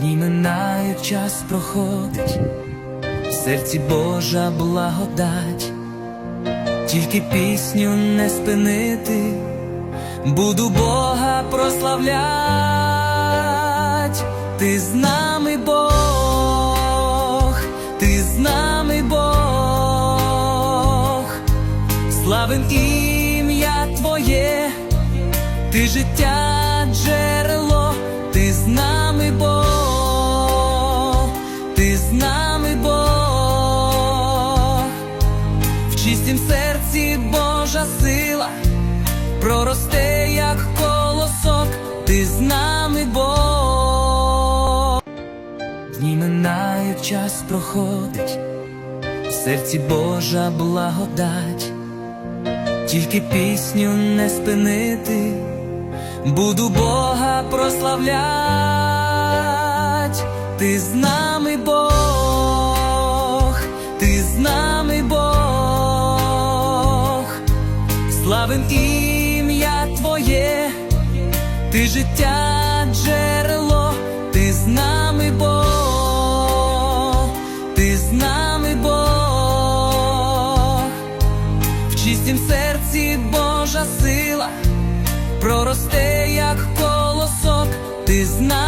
Дні минають, час проходить, в серці Божа благодать, тільки пісню не спинити, буду Бога прославлять, ти з нами Бог, ти з нами Бог, славим ім'я Твоє, ти життя джерело, чистім серці Божа сила, проросте, як колосок, ти з нами Бог. Дні минають, час проходить, в серці Божа благодать, тільки пісню не спинити, буду Бога прославлять, ти з нами Бог, славим ім'я Твоє, ти життя джерело, ти з нами Бог, ти з нами Бог, в чистім серці Божа сила, проросте, як колосок, ти з нами